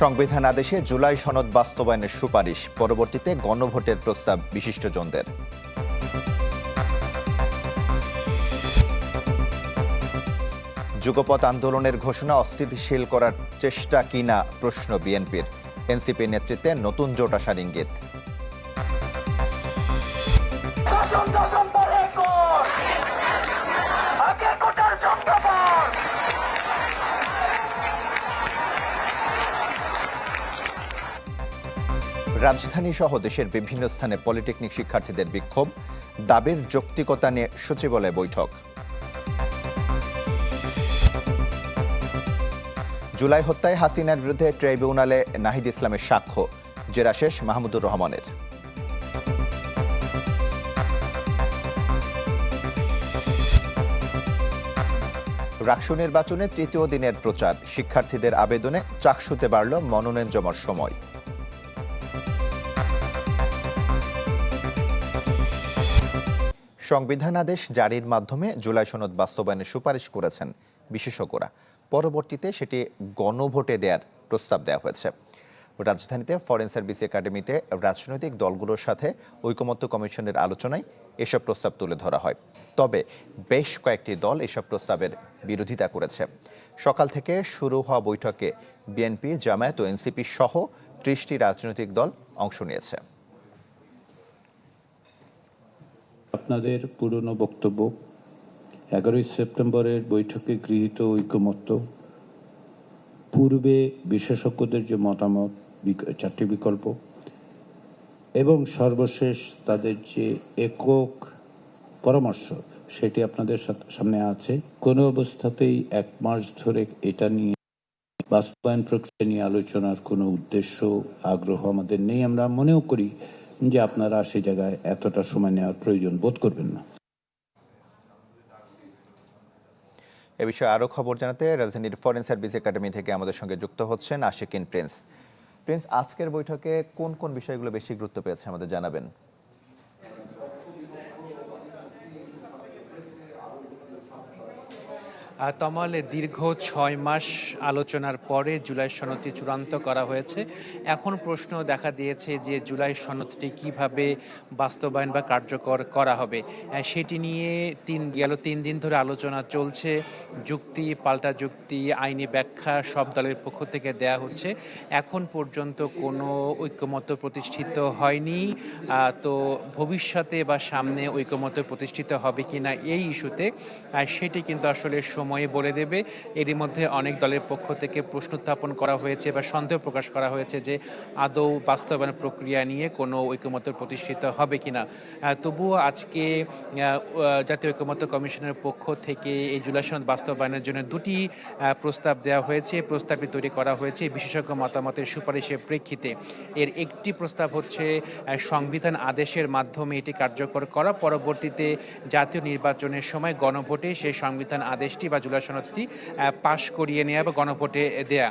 সংবিধান আদেশে জুলাই সনদ বাস্তবায়নের সুপারিশ, পরবর্তীতে গণভোটের প্রস্তাব বিশিষ্টজনদের। যুগপৎ আন্দোলনের ঘোষণা অস্থিতিশীল করার চেষ্টা কিনা প্রশ্ন বিএনপির। এনসিপি নেতৃত্বে নতুন জোট আসার ইঙ্গিত রাজধানী সহ দেশের বিভিন্ন স্থানে পলিটেকনিক শিক্ষার্থীদের বিক্ষোভ, দাবির যৌক্তিকতা নিয়ে সচিবালয়ে বৈঠক। জুলাই হত্যায় হাসিনার বিরুদ্ধে ট্রাইব্যুনালে নাহিদ ইসলামের সাক্ষ্য, জেরা শেষ মাহমুদুর রহমানের। রাকসু নির্বাচনে তৃতীয় দিনের প্রচার, শিক্ষার্থীদের আবেদনে চাকসুতে বাড়ল মনোনয়ন জমার সময়। সংবিধান আদেশ জারির মাধ্যমে জুলাই সনদ বাস্তবায়নের সুপারিশ করেছেন বিশেষজ্ঞরা। পরবর্তীতে সেটি গণভোটে দেওয়ার প্রস্তাব দেওয়া হয়েছে। রাজধানীতে ফরেন সার্ভিস একাডেমিতে রাজনৈতিক দলগুলোর সাথে ঐকমত্য কমিশনের আলোচনায় এসব প্রস্তাব তুলে ধরা হয়। তবে বেশ কয়েকটি দল এসব প্রস্তাবের বিরোধিতা করেছে। সকাল থেকে শুরু হওয়া বৈঠকে বিএনপি, জামায়াত ও এনসিপি সহ ত্রিশটি রাজনৈতিক দল অংশ নিয়েছে। আপনাদের পুরনো বক্তব্য। এগারোই সেপ্টেম্বরের বৈঠকে গৃহীত ঐকমত্য। পূর্বে বিশেষজ্ঞদের যে মতামত চারটি বিকল্প। এবং সর্বশেষ তাদের যে একক পরামর্শ, সেটি আপনাদের সামনে আছে। কোনো অবস্থাতেই এক মাস ধরে এটা নিয়ে বাস্তবায়ন প্রক্রিয়া নিয়ে আলোচনার কোনো উদ্দেশ্য, আগ্রহ আমাদের নেই। আমরা মনেও করি যে আপনারা সেই জায়গায় এতটা সময় নেওয়ার প্রয়োজন বোধ করবেন না। এ বিষয়ে আরও খবর জানাতে রাজধানীর ফরেন সার্ভিস একাডেমি থেকে আমাদের সঙ্গে যুক্ত হচ্ছেন আশিকিন প্রিন্স। প্রিন্স, আজকের বৈঠকে কোন কোন বিষয়গুলো বেশি গুরুত্ব পেয়েছে আমাদের জানাবেন? তমাল দীর্ঘ ছয় মাস আলোচনার পরে জুলাই সনদটি চূড়ান্ত করা হয়েছে। এখন প্রশ্ন দেখা দিয়েছে যে জুলাই সনদটি কীভাবে বাস্তবায়ন বা কার্যকর করা হবে। সেটি নিয়ে তিন, গেল তিন দিন ধরে আলোচনা চলছে। যুক্তি, পাল্টা যুক্তি, আইনি ব্যাখ্যা সব দলের পক্ষ থেকে দেয়া হচ্ছে। এখন পর্যন্ত কোনো ঐক্যমত্য প্রতিষ্ঠিত হয়নি। তো ভবিষ্যতে বা সামনে ঐক্যমত্য প্রতিষ্ঠিত হবে কিনা এই ইস্যুতে সেটি কিন্তু আসলে সময়ে বলে দেবে। এরই মধ্যে অনেক দলের পক্ষ থেকে প্রশ্ন উত্থাপন করা হয়েছে বা সন্দেহ প্রকাশ করা হয়েছে যে আদৌ বাস্তবায়ন প্রক্রিয়া নিয়ে কোনো ঐক্যমত্য প্রতিষ্ঠিত হবে কিনা। তবুও আজকে জাতীয় ঐক্যমত্য কমিশনের পক্ষ থেকে এই জুলাই সনদ বাস্তবায়নের জন্য দুটি প্রস্তাব দেওয়া হয়েছে। প্রস্তাবটি তৈরি করা হয়েছে বিশেষজ্ঞ মতামতের সুপারিশের প্রেক্ষিতে। এর একটি প্রস্তাব হচ্ছে সংবিধান আদেশের মাধ্যমে এটি কার্যকর করা। পরবর্তীতে জাতীয় নির্বাচনের সময় গণভোটে সেই সংবিধান আদেশটি বা জুলাই সনদটি পাশ করিয়ে নেওয়া বা গণভোটে দেয়া।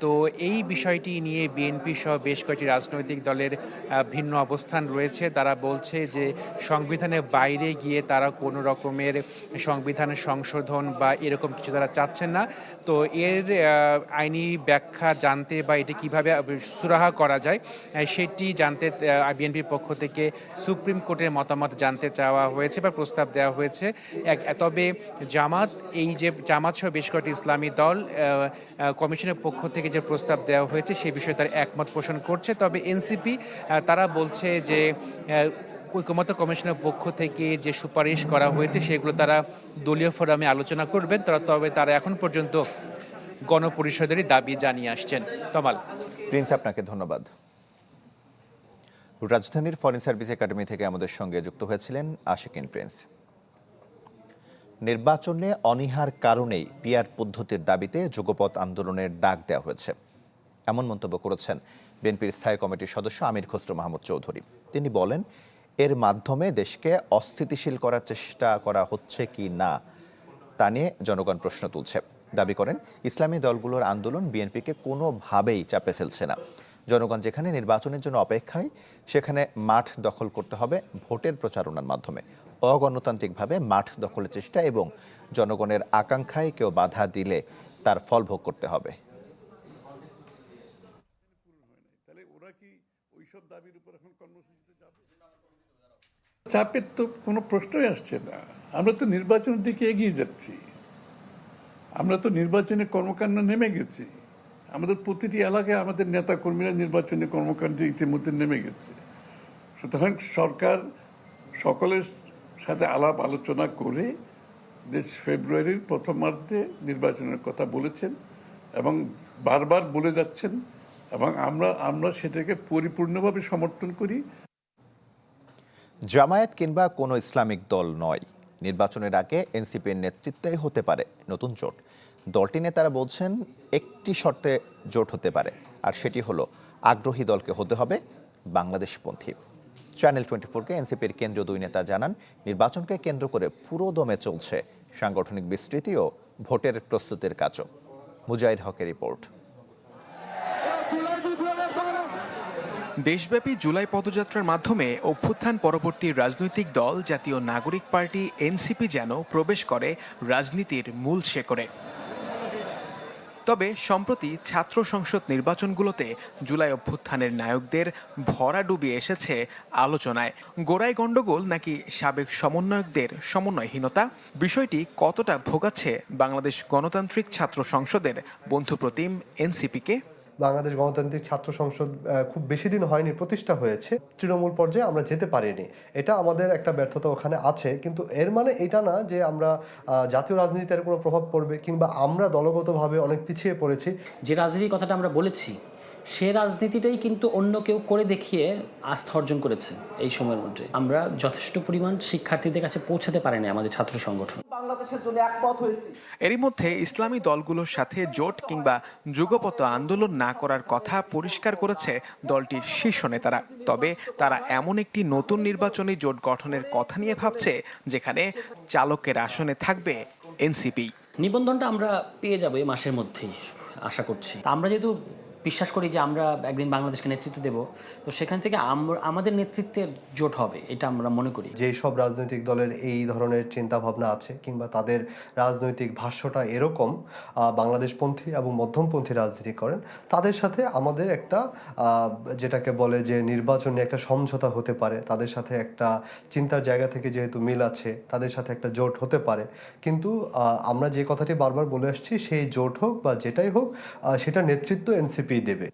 তো এই বিষয়টি নিয়ে বিএনপি সহ বেশ কয়েকটি রাজনৈতিক দলের ভিন্ন অবস্থান রয়েছে। তারা বলছে যে সংবিধানের বাইরে গিয়ে তারা কোনো রকমের সংবিধান সংশোধন বা এরকম কিছু তারা চাচ্ছেন না। তো এর আইনি ব্যাখ্যা জানতে বা এটি কীভাবে সুরাহা করা যায় সেটি জানতে বিএনপির পক্ষ থেকে সুপ্রিম কোর্টের মতামত জানতে চাওয়া হয়েছে বা প্রস্তাব দেওয়া হয়েছে। এক- তবে জামাত এই যে জামাত সহ বেশ কয়েকটি ইসলামী দল কমিশনের পক্ষ থেকে যে প্রস্তাব দেওয়া হয়েছে সেই বিষয়ে তার একমত পোষণ করছে। তবে এনসিপি তারা বলছে যে ঐকমত্য কমিশনের পক্ষ থেকে যে সুপারিশ করা হয়েছে সেগুলো তারা দলীয় ফোরামে আলোচনা করবেন। তারা তবে তারা এখন পর্যন্ত গণপরিষদেরই দাবি জানিয়ে আসছেন। তমাল। প্রিন্স, আপনাকে ধন্যবাদ। রাজধানীর ফরেন সার্ভিস একাডেমি থেকে আমাদের সঙ্গে যুক্ত হয়েছিলেন আশিকিন প্রিন্স। নির্বাচনে অনীহার কারণেই পিয়ার পদ্ধতির দাবিতে যুগপৎ আন্দোলনের ডাক দেওয়া হয়েছে। এমন মন্তব্য করেছেন বিএনপির স্থায়ী কমিটির সদস্য আমির খসরু মাহমুদ চৌধুরী। তিনি বলেন, এর মাধ্যমে দেশকে অস্থিতিশীল করার চেষ্টা করা হচ্ছে কি না, তা নিয়ে জনগণ প্রশ্ন তুলছে। দাবি করেন, ইসলামী দলগুলোর আন্দোলন বিএনপিকে কোনোভাবেই চাপে ফেলছে না। জনগণ যেখানে নির্বাচনের জন্য অপেক্ষায়, সেখানে মাঠ দখল করতে হবে ভোটের প্রচারণার মাধ্যমে। অগণতান্ত্রিকভাবে মাঠ দখলের চেষ্টা এবং জনগণের আকাঙ্ক্ষায় কেউ বাধা দিলে তার ফল ভোগ করতে হবে। চাপের তো কোনো প্রশ্নই আসছে না। আমরা তো নির্বাচনের দিকে এগিয়ে যাচ্ছি। আমরা তো নির্বাচনে কর্মকাণ্ড নেমে গেছি। আমাদের প্রতিটি এলাকায় আমাদের নেতা কর্মীরা নির্বাচনী কর্মকাণ্ডে ইতিমধ্যে নেমে গেছে। সুতরাং সরকার সকলের সাথে আলাপ আলোচনা করে দেশ ফেব্রুয়ারির প্রথমার্ধে নির্বাচনের কথা বলেছেন এবং বারবার বলে যাচ্ছেন এবং আমরা আমরা সেটাকে পরিপূর্ণভাবে সমর্থন করি। জামায়াত কিংবা কোনো ইসলামিক দল নয়। নির্বাচনের আগে এনসিপির নেতৃত্বে হতে পারে নতুন জোট। দলটি নেতারা বলছেন, একটি শর্তে জোট হতে পারে, আর সেটি হলো আগ্রহী দলকে হতে হবে বাংলাদেশপন্থী। চ্যানেল টোয়েন্টি ফোরকে এনসিপির কেন্দ্রীয় দুই নেতা জানান, নির্বাচনকে কেন্দ্র করে পুরো দমে চলছে সাংগঠনিক বিস্তৃতি ও ভোটের প্রস্তুতির কাজও। মুজাহির হকের রিপোর্ট। দেশব্যাপী জুলাই পদযাত্রার মাধ্যমে অভ্যুত্থান পরবর্তী রাজনৈতিক দল জাতীয় নাগরিক পার্টি এনসিপি যেন প্রবেশ করে রাজনীতির মূল শেকড়ে। তবে সম্প্রতি ছাত্র সংসদ নির্বাচনগুলোতে জুলাই অভ্যুত্থানের নায়কদের ভরা ডুবিয়ে এসেছে আলোচনায়। গোড়ায় গণ্ডগোল নাকি সাবেক সমন্বয়কদের সমন্বয়হীনতা? বিষয়টি কতটা ভোগাচ্ছে বাংলাদেশ গণতান্ত্রিক ছাত্র সংসদের বন্ধুপ্রতিম এনসিপিকে? বাংলাদেশ গণতান্ত্রিক ছাত্র সংসদ খুব বেশি দিন হয়নি, প্রতিষ্ঠা হয়েছে। তৃণমূল পর্যায়ে আমরা যেতে পারিনি। এটা আমাদের একটা ব্যর্থতা ওখানে আছে। কিন্তু এর মানে এটা না যে আমরা জাতীয় রাজনীতিতে কোনো প্রভাব পড়বে কিংবা আমরা দলগতভাবে অনেক পিছিয়ে পড়েছি। যে রাজনীতির কথাটা আমরা বলেছি সে রাজনীতিটাই কিন্তু অন্য কেউ করে দেখিয়ে আস্থা অর্জন করেছে এই সময়ের মধ্যে। আমরা যথেষ্ট পরিমাণ শিক্ষার্থীদের কাছে পৌঁছাতে পারেনি আমাদের ছাত্র সংগঠন। বাংলাদেশের জন্য একমত হয়েছি। এরই মধ্যে ইসলামী দলগুলোর সাথে জোট কিংবা যুগপত আন্দোলন না করার কথা পরিষ্কার করেছে দলটির শীর্ষ নেতারা। তবে তারা এমন একটি নতুন নির্বাচনী জোট গঠনের কথা নিয়ে ভাবছে যেখানে চালকের আসনে থাকবে এনসিপি। নিবন্ধনটা আমরা পেয়ে যাব এই মাসের মধ্যেই আশা করছি। আমরা যেহেতু বিশ্বাস করি যে আমরা একদিন বাংলাদেশকে নেতৃত্ব দেব। তো সেখান থেকে আমাদের নেতৃত্বের জোট হবে, এটা আমরা মনে করি। যেই সব রাজনৈতিক দলের এই ধরনের চিন্তা ভাবনা আছে কিংবা তাদের রাজনৈতিক ভাষ্যটা এরকম বাংলাদেশপন্থী এবং মধ্যমপন্থী রাজনীতি করেন, তাদের সাথে আমাদের একটা যেটাকে বলে যে নির্বাচনে একটা সমঝোতা হতে পারে, তাদের সাথে একটা চিন্তার জায়গা থেকে যেহেতু মিল আছে, তাদের সাথে একটা জোট হতে পারে। কিন্তু আমরা যে কথাটি বারবার বলে আসছি, সেই জোট হোক বা যেটাই হোক সেটা নেতৃত্ব এনসিপি দেবে।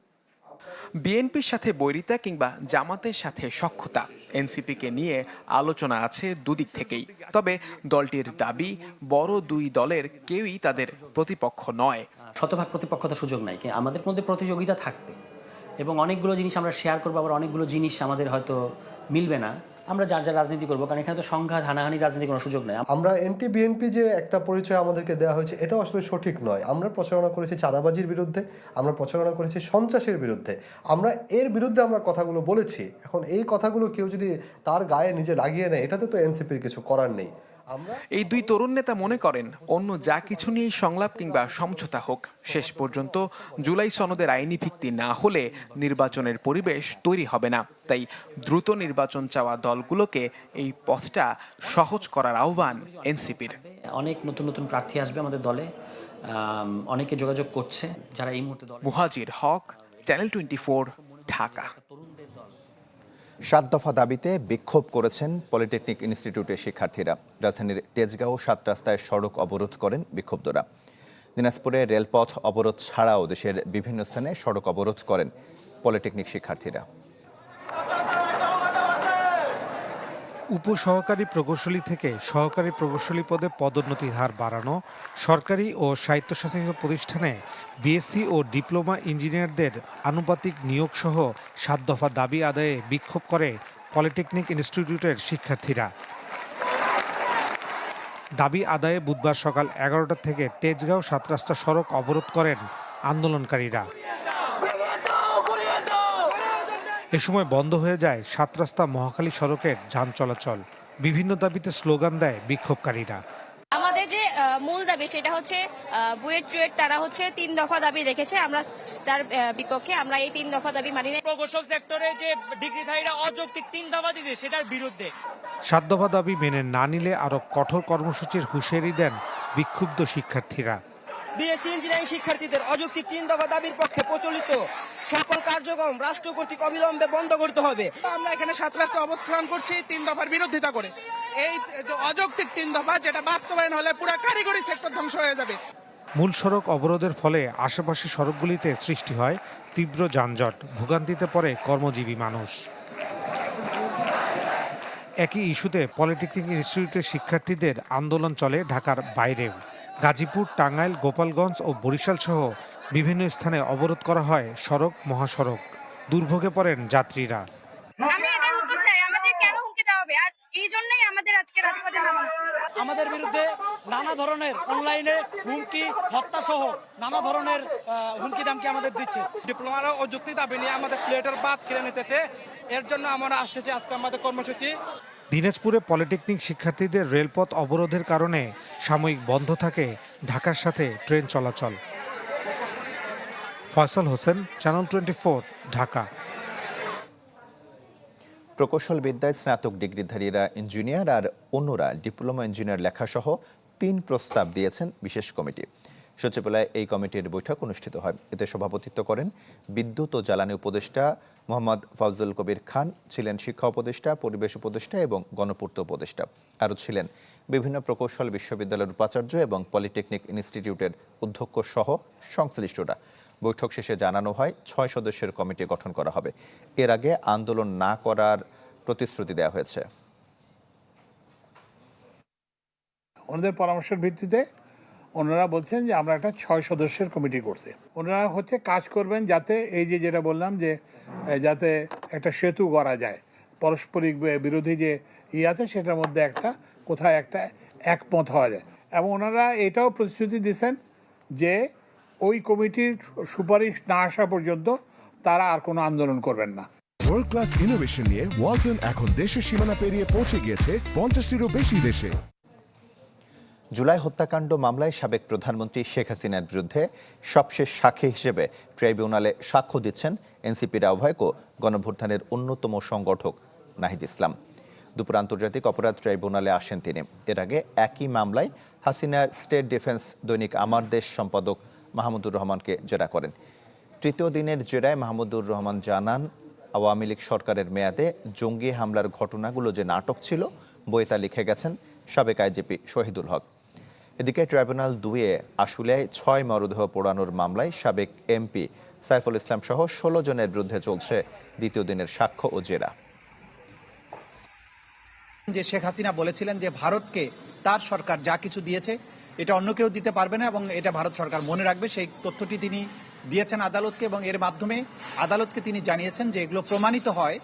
বিএনপির সাথে বৈরিতা কিংবা জামাতের সাথে সক্ষতা এনসিপিকে নিয়ে আলোচনা আছে দুদিক থেকেই। তবে দলটির দাবি, বড় দুই দলের কেউই তাদের প্রতিপক্ষ নয়। শতভাগ প্রতিপক্ষতার সুযোগ নাই আমাদের মধ্যে প্রতিযোগিতা থাকবে। এবং অনেকগুলো জিনিস আমরা শেয়ার করব, আবার অনেকগুলো জিনিস আমাদের হয়তো মিলবে না। আমরা যার যার রাজনীতি করব, কারণ এখানে তো সংঘাত হানাহানি রাজনীতি কোনো সুযোগ নেই। আমরা এনটি বিএনপি যে একটা পরিচয় আমাদেরকে দেওয়া হয়েছে, এটাও আসলে সঠিক নয়। আমরা প্রচারণা করেছি চাঁদাবাজির বিরুদ্ধে, আমরা প্রচারণা করেছি সন্ত্রাসের বিরুদ্ধে। আমরা এর বিরুদ্ধে আমরা কথাগুলো বলেছি। এখন এই কথাগুলো কেউ যদি তার গায়ে নিজে লাগিয়ে নেয়, এটাতে তো এনসিপির কিছু করার নেই। এই দুই তরুণ নেতা মনে করেন অন্য যা কিছু নিয়েই সংলাপ কিংবা সমঝোতা হোক শেষ পর্যন্ত জুলাই সনদের আইনি ভিত্তি না হলে নির্বাচনের পরিবেশ তৈরি হবে না। তাই দ্রুত নির্বাচন চাওয়া দলগুলোকে এই পথটা সহজ করার আহ্বান এনসিপির। অনেক নতুন নতুন প্রার্থী আসবে আমাদের দলে অনেকে যোগাযোগ করছে যারা এই মুহূর্তে মুহাজির হক চ্যানেল টোয়েন্টি ঢাকা। সাত দফা দাবিতে বিক্ষোভ করেছেন পলিটেকনিক ইনস্টিটিউটের শিক্ষার্থীরা। রাজধানীর তেজগাঁও সাত রাস্তায় সড়ক অবরোধ করেন বিক্ষোভদরা দিনাজপুরে রেলপথ অবরোধ ছাড়াও দেশের বিভিন্ন স্থানে সড়ক অবরোধ করেন পলিটেকনিক শিক্ষার্থীরা। উপসহকারী প্রকৌশলী থেকে সহকারী প্রকৌশলী পদে পদোন্নতির হার বাড়ানো, সরকারি ও স্বায়ত্তশাসিত প্রতিষ্ঠানে বিএসসি ও ডিপ্লোমা ইঞ্জিনিয়ারদের আনুপাতিক নিয়োগ সহ সাত দফা দাবি আদায়ে বিক্ষোভ করে পলিটেকনিক ইনস্টিটিউটের শিক্ষার্থীরা। দাবি আদায়ে বুধবার সকাল এগারোটা থেকে তেজগাঁও সাত রাস্তা সড়ক অবরোধ করেন আন্দোলনকারীরা। এ সময় বন্ধ হয়ে যায় সাত রাস্তা মহাখালী সড়কের যান চলাচল। বিভিন্ন দাবিতে স্লোগান দেয় বিক্ষোভকারীরা। আমাদের যে মূল দাবি সেটা হচ্ছে বুয়েট চুয়েট তারা হচ্ছে তিন দফা দাবি রেখেছে। আমরা তার বিপক্ষে আমরা এই তিন দফা দাবি মানি না। প্রকৌশল সেক্টরে যে ডিগ্রিধারীরা অযৌক্তিক তিন দফা দিতে সেটার বিরুদ্ধে। সাত দফা দাবি মেনে না নিলে আরও কঠোর কর্মসূচির হুঁশিয়ারি দেন বিক্ষুব্ধ শিক্ষার্থীরা। বিএসসি ইঞ্জিনিয়ারিং শিক্ষার্থীদের অযৌক্তিক তিন দফা দাবির পক্ষে প্রচলিত সকল কার্যক্রম রাষ্ট্র কর্তৃক অবিলম্বে বন্ধ করতে হবে। আমরা এখানে সাত রাস্তায় অবস্থান করছি তিন দফার বিরোধিতা করে। এই অযৌক্তিক তিন দফা যেটা বাস্তবায়ন হলে পুরো কারিগরি সেক্টর ধ্বংস হয়ে যাবে। মূল সড়ক অবরোধের ফলে আশেপাশে সড়কগুলিতে সৃষ্টি হয় তীব্র যানজট ভোগান্তিতে পড়ে কর্মজীবী মানুষ। একই ইস্যুতে পলিটেকনিক ইনস্টিটিউটের শিক্ষার্থীদের আন্দোলন চলে ঢাকার বাইরেও। গাজীপুর টাঙ্গাইল গোপালগঞ্জ ও বরিশাল সহ বিভিন্ন স্থানে অবরোধ করা হয় সড়ক মহাসড়ক। দুর্ভোগে পড়েন যাত্রীরা। আমাদের কেন হুমকি দেওয়া হবে? আর এই জন্যই আমাদের আজকে রাজপথে নামা। আমাদের বিরুদ্ধে নানা ধরনের অনলাইনে হুমকি হত্যা সহ নানা ধরনের হুমকি দামকি আমাদের দিচ্ছে। ডিপ্লোমার অযৌক্তিক দাবি নিয়ে আমাদের প্লেটের বাদ কিনে নিতেছে। এর জন্য আমরা আসতেছি আজকে আমাদের কর্মসূচি। দিনাজপুরে পলিটেকনিক শিক্ষার্থীদের রেলপথ অবরোধের কারণে সাময়িক বন্ধ থাকে ঢাকার সাথে ট্রেন চলাচল। Faisal Hossain channel twenty Dhaka. প্রকৌশল বিদ্যায় স্নাতক ডিগ্রিধারীরা ইঞ্জিনিয়ার আর অন্যরা ডিপ্লোমা ইঞ্জিনিয়ার লেখাসহ তিন প্রস্তাব দিয়েছেন বিশেষ কমিটি। সচিবালয়ে এই কমিটির বৈঠক অনুষ্ঠিত হয়। এতে সভাপতিত্ব করেন বিদ্যুৎ ও জ্বালানি উপদেষ্টা মোহাম্মদ ফজলুল কবির খান, ছিলেন শিক্ষা উপদেষ্টা, পরিবেশ উপদেষ্টা এবং গণপূর্ত উপদেষ্টা। আরও ছিলেন বিভিন্ন প্রকৌশল বিশ্ববিদ্যালয়ের উপাচার্য এবং পলিটেকনিক ইনস্টিটিউটের অধ্যক্ষ সহ সংশ্লিষ্টরা। বৈঠক শেষে জানানো হয়, ছয় সদস্যের কমিটি গঠন করা হবে। এর আগে আন্দোলন না করার প্রতিশ্রুতি দেওয়া হয়েছে। ওনাদের পরামর্শের ভিত্তিতে ওনারা বলছেন যে আমরা একটা ছয় সদস্যের কমিটি করতে ওনারা হচ্ছে কাজ করবেন যাতে এই যে যেটা বললাম যে যাতে একটা সেতু করা যায়। পারস্পরিক বিরোধী যে ই আছে সেটার মধ্যে একটা, কোথায় একটা একমত হওয়া যায়। এবং ওনারা এটাও প্রতিশ্রুতি দিয়েছেন যে, ওই কমিটির সুপারিশ না আসা পর্যন্ত তারা আর কোনো আন্দোলন করবেন না। ওয়ার্ল্ড ক্লাস ইনোভেশন নিয়ে ওয়ালটন এখন দেশের সীমানা পেরিয়ে পৌঁছে গিয়েছে পঞ্চাশটিরও বেশি দেশে। জুলাই হত্যাকাণ্ড মামলায় সাবেক প্রধানমন্ত্রী শেখ হাসিনার বিরুদ্ধে সবশেষ সাক্ষী হিসেবে ট্রাইব্যুনালে সাক্ষ্য দিচ্ছেন এনসিপির আহ্বায়ক ও গণভ্যুত্থানের অন্যতম সংগঠক নাহিদ ইসলাম। দুপুর আন্তর্জাতিক অপরাধ ট্রাইব্যুনালে আসেন তিনি। এর আগে একই মামলায় হাসিনার স্টেট ডিফেন্স দৈনিক আমার দেশ সম্পাদক মাহমুদুর রহমানকে জেরা করেন। তৃতীয় দিনের জেরায় মাহমুদুর রহমান জানান, আওয়ামী লীগ সরকারের মেয়াদে জঙ্গি হামলার ঘটনাগুলো যে নাটক ছিল বইয়ে তা লিখে গেছেন সাবেক আইজিপি শহীদুল হক। এদিকে ট্রাইব্যুনাল দুয়ে আশুলিয়ায় ছয় মরদেহ পোড়ানোর মামলায় সাবেক এমপি সাইফুল ইসলাম সহ ষোলো জনের বিরুদ্ধে চলছে দ্বিতীয় দিনের সাক্ষ্য ও জেরা। যে শেখ হাসিনা বলেছিলেন যে ভারতকে তার সরকার যা কিছু দিয়েছে এটা অন্য কেউ দিতে পারবে না এবং এটা ভারত সরকার মনে রাখবে। সেই তথ্যটি তিনি দিয়েছেন আদালতকে এবং এর মাধ্যমে আদালতকে তিনি জানিয়েছেন যে এগুলো প্রমাণিত হয়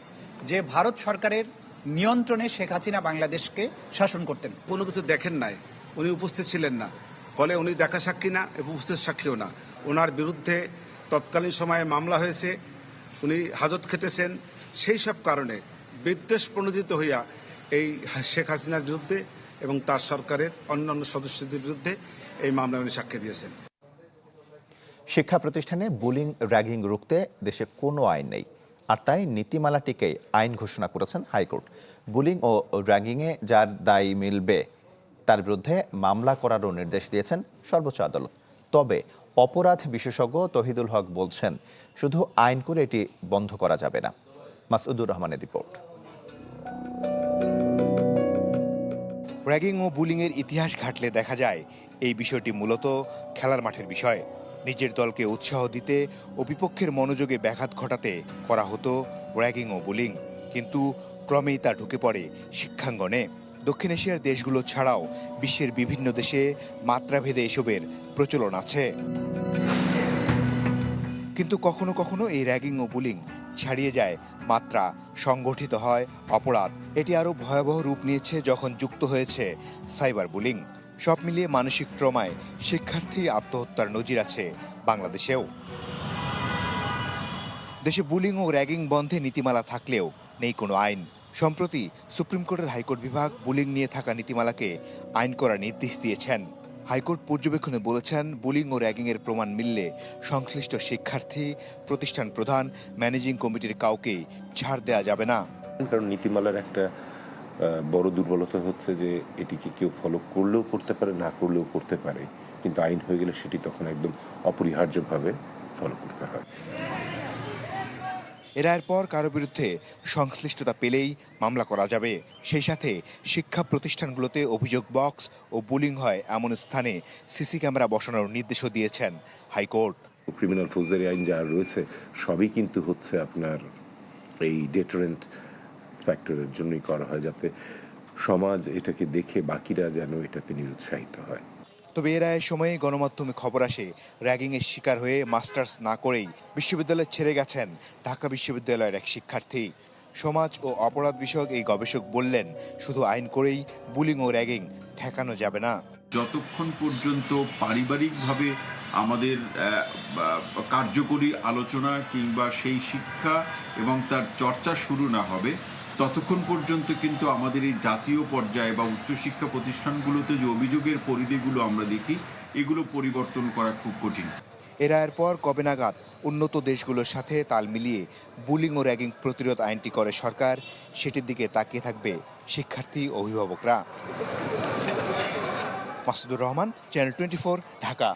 যে ভারত সরকারের নিয়ন্ত্রণে শেখ হাসিনা বাংলাদেশকে শাসন করতেন। কোনো কিছু দেখেন নাই। উনি উপস্থিত ছিলেন না। ফলে উনি দেখা সাক্ষী না এবং উপস্থিত সাক্ষীও না। ওনার বিরুদ্ধে তৎকালীন সময়ে মামলা হয়েছে, উনি হাজত খেটেছেন। সেই সব কারণে বিদ্বেষ প্রণোদিত হইয়া এই শেখ হাসিনার বিরুদ্ধে এবং তার সরকারের অন্যান্য সদস্যদের বিরুদ্ধে এই মামলায় উনি সাক্ষী দিয়েছেন। শিক্ষা প্রতিষ্ঠানে বুলিং, র্যাগিং রুখতে দেশে কোনো আইন নেই। আর তাই নীতিমালাটিকেই আইন ঘোষণা করেছেন হাইকোর্ট। বুলিং ও র্যাগিংয়ে যার দায়ী মিলবে তার বিরুদ্ধে মামলা করারও নির্দেশ দিয়েছেন সর্বোচ্চ আদালত। তবে অপরাধ বিশেষজ্ঞ তহিদুল হক বলছেন, শুধু আইন করে এটি বন্ধ করা যাবে না। মাসুদুর রহমানের রিপোর্ট। র্যাগিং ও বুলিংয়ের ইতিহাস ঘাটলে দেখা যায়, এই বিষয়টি মূলত খেলার মাঠের বিষয়। নিজের দলকে উৎসাহ দিতে ও বিপক্ষের মনোযোগে ব্যাঘাত ঘটাতে করা হতো র্যাগিং ও বুলিং। কিন্তু ক্রমেই তা ঢুকে পড়ে শিক্ষাঙ্গনে। দক্ষিণ এশিয়ার দেশগুলো ছাড়াও বিশ্বের বিভিন্ন দেশে মাত্রাভেদে এসবের প্রচলন আছে। কিন্তু কখনো কখনো এই র্যাগিং ও বুলিং ছাড়িয়ে যায়, মাত্রা সংগঠিত হয়, অপরাধ। এটি আরও ভয়াবহ রূপ নিয়েছে যখন যুক্ত হয়েছে সাইবার বুলিং। সব মিলিয়ে মানসিক ট্রমায় শিক্ষার্থী আত্মহত্যার নজির আছে বাংলাদেশেও। দেশে বুলিং ও র্যাগিং বন্ধে নীতিমালা থাকলেও নেই কোনো আইন। সম্প্রতি সুপ্রিম কোর্টের হাইকোর্ট বিভাগ বুলিং নিয়ে থাকা নীতিমালাকে আইন করার নির্দেশ দিয়েছেন। হাইকোর্ট পর্যবেক্ষণে বলেছেন, বুলিং ও র্যাগিংয়ের প্রমাণ মিললে সংশ্লিষ্ট শিক্ষার্থী, প্রতিষ্ঠান প্রধান, ম্যানেজিং কমিটির কাউকে ছাড় দেওয়া যাবে না। কারণ নীতিমালার একটা বড় দুর্বলতা হচ্ছে যে এটিকে কেউ ফলো করলেও করতে পারে, না করলেও করতে পারে। কিন্তু আইন হয়ে গেলে সেটি তখন একদম অপরিহার্যভাবে ফলো করতে হয়। এ রায়ের পর কারও বিরুদ্ধে সংশ্লিষ্টতা পেলেই মামলা করা যাবে। সেই সাথে শিক্ষা প্রতিষ্ঠানগুলোতে অভিযোগ বক্স ও বুলিং হয় এমন স্থানে সিসি ক্যামেরা বসানোর নির্দেশও দিয়েছেন হাইকোর্ট। ক্রিমিনাল ফৌজদারি আইন যা রয়েছে, সবই কিন্তু হচ্ছে আপনার এই ডেটারেন্ট ফ্যাক্টরের জন্যই করা হয় যাতে সমাজ এটাকে দেখে বাকিরা যেন এটাতে নিরুৎসাহিত হয়। তবে এ রায়ের সময়ে গণমাধ্যমে খবর আসে, র্যাগিংয়ের শিকার হয়ে মাস্টার্স না করেই বিশ্ববিদ্যালয় ছেড়ে গেছেন ঢাকা বিশ্ববিদ্যালয়ের এক শিক্ষার্থী। সমাজ ও অপরাধ বিষয়ক এই গবেষক বললেন, শুধু আইন করেই বুলিং ও র্যাগিং ঠেকানো যাবে না। যতক্ষণ পর্যন্ত পারিবারিকভাবে আমাদের কার্যকরী আলোচনা কিংবা সেই শিক্ষা এবং তার চর্চা শুরু না হবে ততক্ষণ পর্যন্ত কিন্তু আমাদের এই জাতীয় পর্যায়ে বা উচ্চশিক্ষা প্রতিষ্ঠানগুলোতে যে অভিযোগের পরিধিগুলো আমরা দেখি, এগুলো পরিবর্তন করা খুব কঠিন। এ রায়ের পর কবে নাগাদ উন্নত দেশগুলোর সাথে তাল মিলিয়ে বুলিং ও র্যাগিং প্রতিরোধ আইনটি করে সরকার, সেটির দিকে তাকিয়ে থাকবে শিক্ষার্থী, অভিভাবকরা। Masudur Rahman, channel twenty Dhaka.